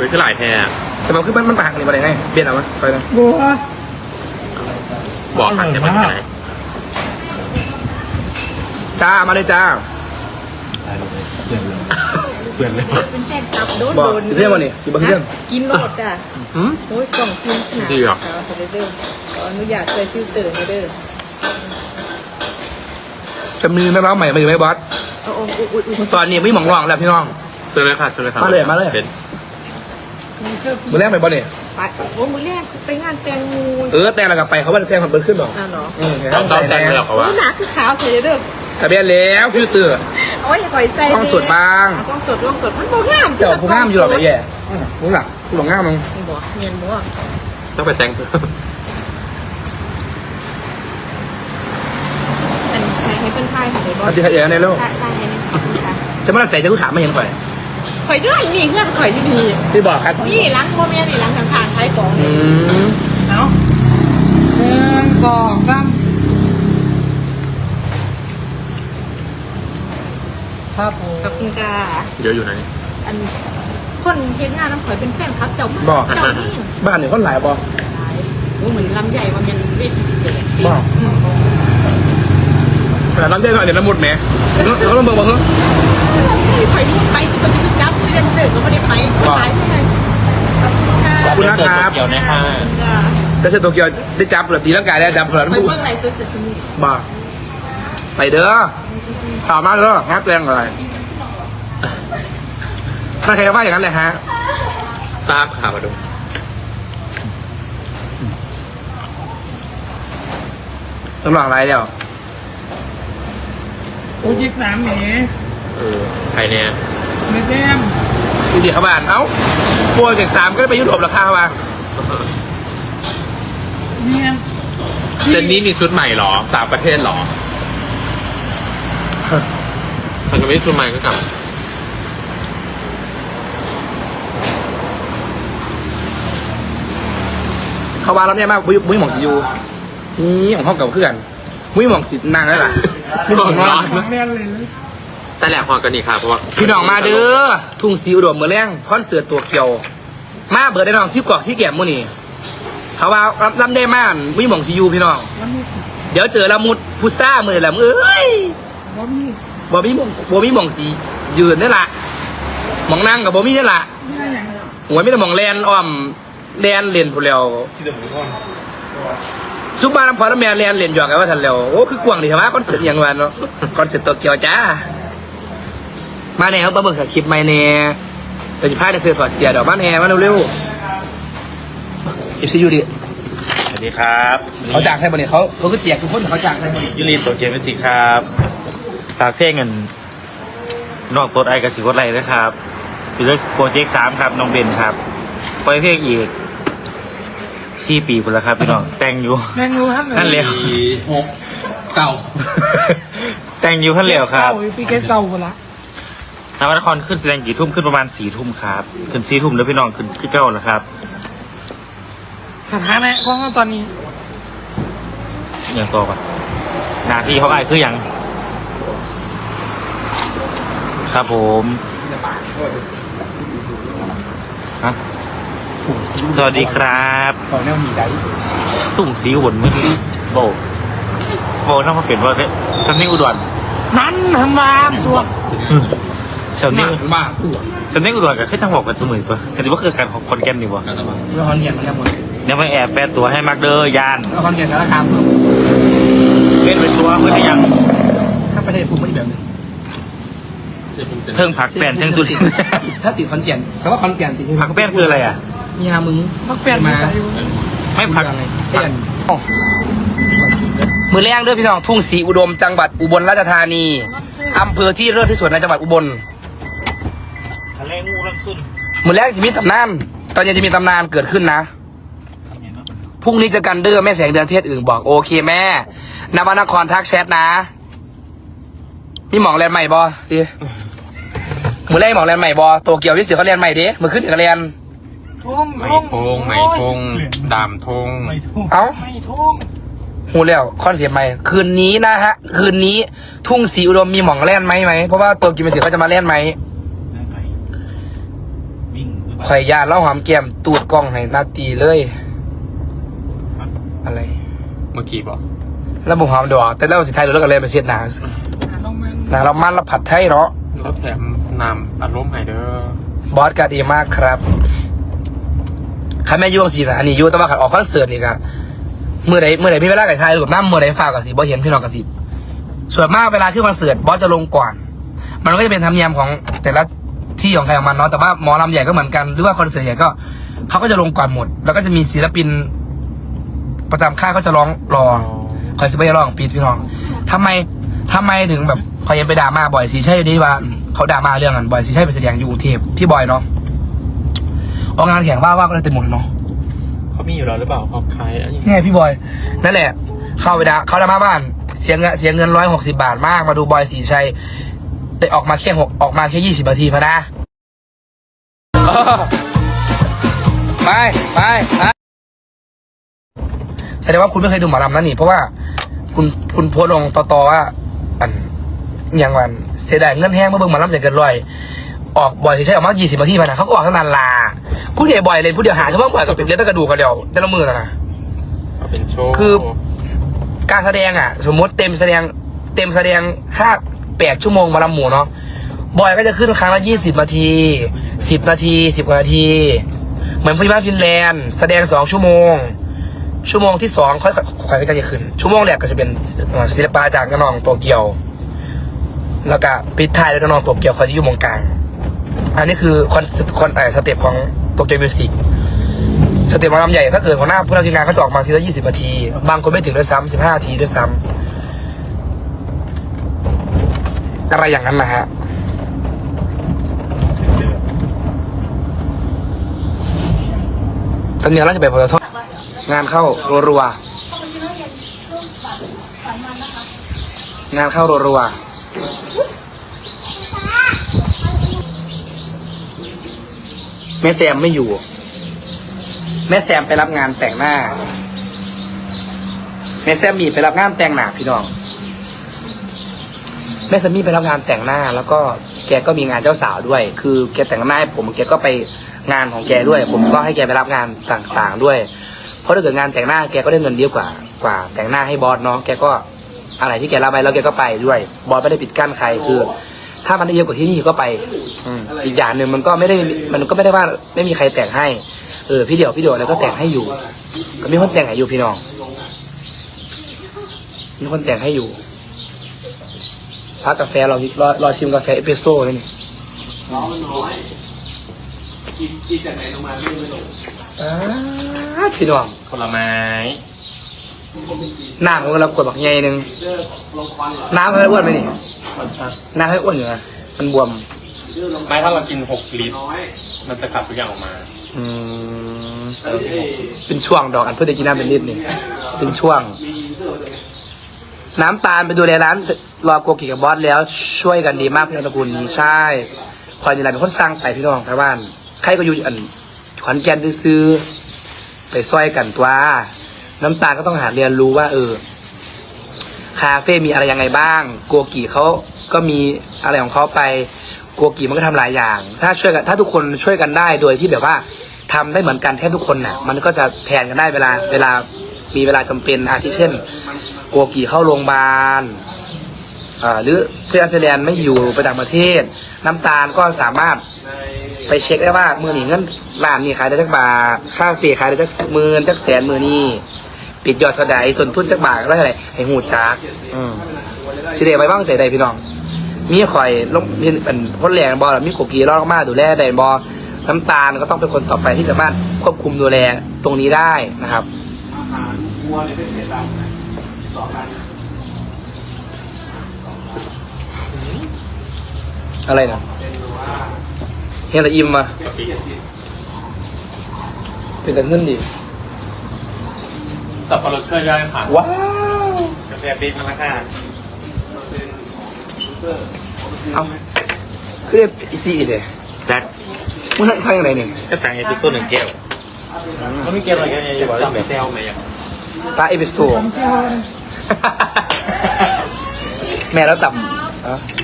ฮ้ยคือหลายแท้อะแต่มันคือมันมันปากนี่มาได้ไงเปลี่ยนเอาไหมซอยนั้นบัวบอกขันจะมาที่ไหนจ้ามาเลยจ้าเพื่อนเลยเป็นแฟนคลับโดนบอกโดนเรื่องวันนี้อยู่บานเรื่องกินโหลดจ้ะหืมโอ้ยกล่องกินขนาดดีอขอเด้อขออนุญาตใส่ฟิลเตอร์ให้เด้อจะมีนักร้องใหม่มาอยู่ไหมบอสเอาองอุ้ยอุ้ยอุ้ยตอนนี้ไม่หมองรองแล้วพี่น้องซื้อเลยค่ะซื้อเลยค่ะมาเลยมาเลยเป็น มีเสื้อผีมือแรกไปบอสเนี่ยไปโอ้มือแรกไปงานแต่งงูเออแต่งแล้วกับไปเขาว่าแต่งความเปิดขึ้นหรอกอ้าวเหรออืมต้องต้องแต่งเลยเหรอเขาโอ้ว่า หนาคือขาวเธอเด้อทะเบียนแล้วพี่เตือโอ้ยอย่าปล่อยใส่ต้องสดบ้าง อะต้องสดต้องสดมันโบงามเจ้าผู้ห้ามอยู่หรอกไอ้แย่อืมรู้หลักผู้หลงง่ามมึงนี่บอกเมียนบ่ต้องไปแต่งเพิ่มอันใครให้เป็นไทยของไอ้บอเอาสที่ทะเบียนในโลกไทยไทยให้นี่ขอบคุณค่ะจะมาใส่จะผู้ขาไม่เห็นข่อย ข่อยด้วยนี่เงื่อนข่อยที่ดีที่บอกครับนี่ล้างโมเมียนี่ล้างข้างๆท้ายของอืนี่มเอาหนึ่งสองสามครับผมขอบคุณค่ะเยอะอยู่นะนี่อันคนเห็นงานน้ำข่อยเป็นแฟนคลับเจ้ามากบอกเจ้านี่บ้านนี่คนหลายบอกโอ้เหมือนลำใหญ่ว่าเป็นเวทีสิเด็กบอก แต่น้ำเด้งหน่อยเดี๋ยวน้ำมดแหมเขาต้องเบิ่งบอกเฮ้ยที่ข่อยพูดไปคนที่ไปจับเรียนเด็กก็ไม่ได้ไปก็ตายใช่ไหมขอบคุณนะครับเกี่ยวนะคะแต่เชนโตเกียวได้จับเหรอตีร่างกายได้จับเหรอไปน้ำมุดเมื่อไหร่จะจะสนุกบอกไปเด้อข่าวมากเด้องับแรงอะไรถ้าใครว่าอย่างนั้นเลยฮะทราบข่าวมาดูต้องลองอะไรเดี๋ยว โอ้ยิบน้ำหนีเออใครเนี่ยไม่แต้มดีดีเข้าบ้านเอ้าโปรเจกต์สามก็ได้ไปยุโรปราคาเข้ามาเนี่ยเจนนี่มีชุดใหม่เหรอสามประเทศเหรอฉันก็ไม่ได้ชุดใหม่ก็กลับเข้าบ้านแล้วเนี่ยมากบุ้ยบุ้ยหมองสียูนี่ของห้องเก่าเพื่อนบุ้ยหมองสีนางนั่นแหละ บุ้ยหมองนอนของเรียแต่แหลกความกันนี่ค่ะเพราะว่าพี่น้องมาเด้อทุ่งสีอุดมเมือแรงคอนเสิร์ตตัวเกียว มาเบิดได้น้องซิบกอกซิแก้มมื้อนี่เขาว่ารับลำได้ม่านบุ้ยหมองสียูพี่น้อง เดี๋ยวเจอละมุดพุสต้ามือละมือเอ้ยว่มีบ่มีหมองบ่มีมองสียืนนี่ล่ะหมองนั่งกับบ่มีนี่ล่ะไม่ได้อย่างหัวมีแต่หมองแลนอ้อมแลนเล่นผู้นแล้ว ซุปบ้านน้ำพอน้ำแม่แลนเล่นหยอกกันว่าทันแล้วโอ้คือกวางดีใช่ไหมคอนเสิร์ตอหย่างวันเนาะคอนเสิร์ตโตเกียวจ้า มาแน่ครับมาเบิกคลิปไม่แน่เราจะพาในเสื้อถอดเสียดอกมาแน่มาเร็วๆเอฟซียูดิสวัสดีครับเขาจ้างใครบ่เนี่ยเขาเขาก็แจกทุกคนแต่เขาจ้างใครบ่เนี่ยยูรีโตเกียวมิวสิกครับฝากเพลงเงินนอกตัวไอกับสิกดไลนะครับเป็นเรื่องโปรเจกต์สามครับน้องเบนครับปล่อยเพลงอีก สี่ปีพุ่นแล้วครับพี่น้องแต่งอยู่ แมงงูท่านนั่นเร็วหกเก่าแต่งอยู่ขั้นเร็วครับ เก่าปีเกตเก่าหมดละนวัตครขึ้นแสดงกี่ทุ่มขึ้นประมาณสี่ทุ่มครับ ขึ้นสี่ทุ่มแล้วพี่น้องขึ้นขึ้นเก้าแล้วครับ สถานะของเราตอนนี้อย่างต่อปะหน้าที่เขาไอ้ายคือหยังครับผมฮะ สวัสดีครับตอนนี้มีได้สุ่งสีหวนมือโบโบน่ามาเปลี่ยนว่าสำเนียงอุดรนั้นทำมาตัวสำเนียงมากตัวสำเนียงอุดรกับแค่ทางบอกกันเสมอตัวกันที่ว่าคือการของคนแก่นนี่วะแล้วคอนเกียนมันจะหมดยังไม่แอบแปลตัวให้มักเดอร์ยานแล้วคอนเกียนสารคามเพิ่มเว้นเป็นตัวเพื่อให้ยังถ้าประเทศภูมิมันอีกแบบหนึงเทิงผักแป้นเทิงตุลินถ้าติดคอนเกียนแต่ว่าคอนเกียนติดผักแป้นคืออะไรอะ มีฮามึงมักเปลี่ยนมามาอยู่ไม่ผักอะไรผักมือแรงด้วยพี่น้องทุ่งศรีอุดมจังหวัดอุบลราชธานีอำเภอที่เลิศที่สุดในจังหวัดอุบลทะเลงูรังสุนมือแรกจะมีตำนานตอนเย็นจะมีตำนานเกิดขึ้นนะพรุ่งนี้เจะกันเด้อแม่แสงเดือนเทศอื่นบอกโอเคแม่นวานครทักแชทนะมีหมองแลนด์ใหม่บอสิมือแรกหมองแลนด์ใหม่บอโตเกียววิสิเขาเรียนใหม่ดิมือขึ้นเอกเรียน ทุ่งไม่ทงไม่ทงดามทงไม่ทุ่งเอ้า ไม่ทุ่งหูแล้วคอนเสียใหม่ คืนนี้นะฮะ คืนนี้ทุ่งศรีอุดมมีหมองแล่นไหมไหมเพราะว่าตัวกิมเสียเขาจะมาเล่นไหมวิ่งข่อยยานเล่าหอมแก้มตูดกล้องให้นาตีเลย อะไร เมื่อกี้บอกแล้วบุหอมดอกแต่แล้วสิไทยเราเลิกกันเลยไปเสียดหนาน้องแมนหนาเรามันเราผัดไทยเนาะแล้วแถมนำอารมณ์ไฮเดอร์บอสการดีมากครับ ข้าแม่ยุ่งสินะอันนี้ยุ่งแต่ว่าขัดออกคอนเสิร์ตนี่ก็เมื่อใดเมื่อใดพี่เวลากับไทยหรือน้ำเมื่อใดฝากกับสิบอเห็นพี่น้องกับสิบส่วนมากเวลาที่คอนเสิร์ตบอสจะลงก่อน มันก็จะเป็นธรรมเนียมของแต่ละที่ของใครของมันเนาะแต่ว่าหมอลำใหญ่ก็เหมือนกันหรือว่าคอนเสิร์ตใหญ่ก็เขาก็จะลงก่อนหมด แล้วก็จะมีศิลปิน ประจำค่ายเขาจะร้องรอคอยจะไปร้องปีดพี่น้องทำไมทำไมถึงแบบคอยยังไปด่ามาบ่อยสิใช่ดีว่าเขาด่ามาเรื่องกันบ่อยสิใช่ไปแสดงอยู่กรุงเทพพี่บอยเนาะ ออกงานแข่งว่าว่าก็เลยเต็มหมดเนาะเขามีอยู่แล้วหรือเปล่าออกใครอันนี้เนี่ยพี่บอย นั่นแหละ เข้าไปด่าเขาด่ามาบ้าน เสียเงินเสียเงินร้อยหกสิบาทมาก มาดูบอยสีชัยได้ออกมาแค่หกออกมาแค่ยี่สิบนาทีพะนะเออไปไปไปแสดงว่าคุณไม่เคยดูหมอลำนั่นนี่ เพราะว่า คุณคุณโพสต์ลงต่อต่อว่าอันอย่างวันเสียดายเงินแห้งเมื่อเบิ่งหมาล้ำเสร็จเกินร้อยออกบ่อยใช้ออกมายี่สิบนาทีมานะเขาก็ออกทั้งนานลา กูใหญ่บ่อยเลยผู้เดียวหาเฉพาะบ่อยกับเป็นเลี้ยงตะกระดูกเขาเดียวแต่ละมือนะนะเอาเป็นโชว์คือ การแสดงอะ สมมติเต็มแสดง เต็มแสดงห้าแปดชั่วโมงมาลำหมูเนาะบอยก็จะขึ้นครั้งละยี่สิบนาทีสิบนาทีสิบกว่านาที เหมือนพยาบาลฟินแลนด์ แสดงสองชั่วโมง ชั่วโมงที่สองค่อยค่อยก็จะขึ้น ชั่วโมงแรกก็จะเป็นเอ่อศิลปะจากน้องโตเกียว แล้วก็ปิดท้ายด้วยน้องโตเกียวคอยที่อยู่มงกลาง อันนี้คือคอนคอนไอสเต็ปของโตเกียวมิวสิกสเต็ปหมอลำใหญ่ถ้าเกิดหัวหน้าผู้ทำทีมงานเขาจะออกมาทีละยี่สิบนาที บางคนไม่ถึงด้วยซ้ำสิบห้านาทีด้วยซ้ำอะไรอย่างนั้นนะฮะตอนนี้เราจะไปปตทงานเข้ารัวๆงานเข้ารัวๆ แม่แซมไม่อยู่ แม่แซมไปรับงานแต่งหน้า แม่แซมมีไปรับงานแต่งหน้าพี่น้อง แม่แซมมี่ไปรับงานแต่งหน้า แล้วก็แกก็มีงานเจ้าสาวด้วย คือแกแต่งหน้าให้ผมแกก็ไปงานของแกด้วย ผมก็ให้แกไปรับงานต่างๆด้วย เพราะถ้าเกิดงานแต่งหน้าแกก็ได้เงินเยอะกว่ากว่าแต่งหน้าให้บอสเนาะแกก็อะไรที่แกรับไปแล้วแกก็ไปด้วย บอสไม่ได้ปิดกั้นใครคือ ถ้ามันได้เยอะกว่าที่นี่ก็ไป อืมอีกอย่างหนึ่งมันก็ไม่ได้มันก็ไม่ได้ว่าไม่มีใครแต่งให้ เออพี่เดี่ยวพี่เดี่ยวแล้วก็แต่งให้อยู่ ก็มีคนแต่งให้อยู่พี่น้อง มีคนแต่งให้อยู่พักกาแฟเรารอรอชิมกาแฟเอสเปรสโซ่เลยนี่อ่าพี่น้องผลไม้ น้ำของเรากดบักใหญ่หนึ่งน้ำให้อ้วนไหมนี่น้ำให้อ้วนอยู่นะมันบวม ไม่ถ้าเรากินหกลิตร มันจะขับทุกอย่างออกมา อืมเป็นช่วงดอกอันเพื่อได้กินน้ำเป็นลิตรนี่เป็นช่วง น้ำตาลไปดูแลร้านรอโกกิกับบอสแล้วช่วยกันดีมากพี่นนทกุลใช่คอยนี่แหละเป็นคนสร้างไปพี่น้องทางบ้านใครก็อยู่อันขอนแก่นซื้อๆไปซอยกันตัว น้ำตาลก็ต้องหาเรียนรู้ว่า เออ คาเฟ่มีอะไรยังไงบ้างโกกิเขาก็มีอะไรของเขาไปโกกิมันก็ทำหลายอย่าง ถ้าช่วยกันถ้าทุกคนช่วยกันได้โดยที่แบบว่าทำได้เหมือนกันแทบทุกคนน่ะ มันก็จะแทนกันได้เวลา เวลามีเวลาจำเป็นอาทิเช่นโกกิเข้าโรงพยาบาลหรือเพื่อนเฟรนไม่อยู่ไปต่างประเทศ น้ำตาลก็สามารถไปเช็คได้ว่ามือหนีเงินร้านนี้ขายได้จักบาทค่าเฟขายได้จักหมื่นจักแสนมือนี้ ปิดยอดเท่าใดต้นทุนจักบาทก็เท่าไหร่ให้หูจักอืมสิเดไว้บ้างใจใดพี่น้อง มีข่อยลงเป็นคนแรงบอลมีโกกีรอดมากดูแลไดบอน้ำตาลก็ต้องเป็นคนต่อไปที่สามารถควบคุมดูแลตรงนี้ได้นะครับอะไรนะเฮียตะอิมมาเป็นตะขึ้นดิ สับปะรดช่วยย่อยค่ะว้าวกาแฟปิ๊กมาแล้วค่ะเอาคือเรียกอิจิเลยแจ็คมึงสร้างยังไงเนี่ยก็สั่งเอพิโซดหนึ่งแก้วเขาไม่แก้วอะไรกันเนี่ยอยู่บอกจัเรื่อบงแบบเซลไหมอะตาเอพิโซดแม่แล้วต่ำ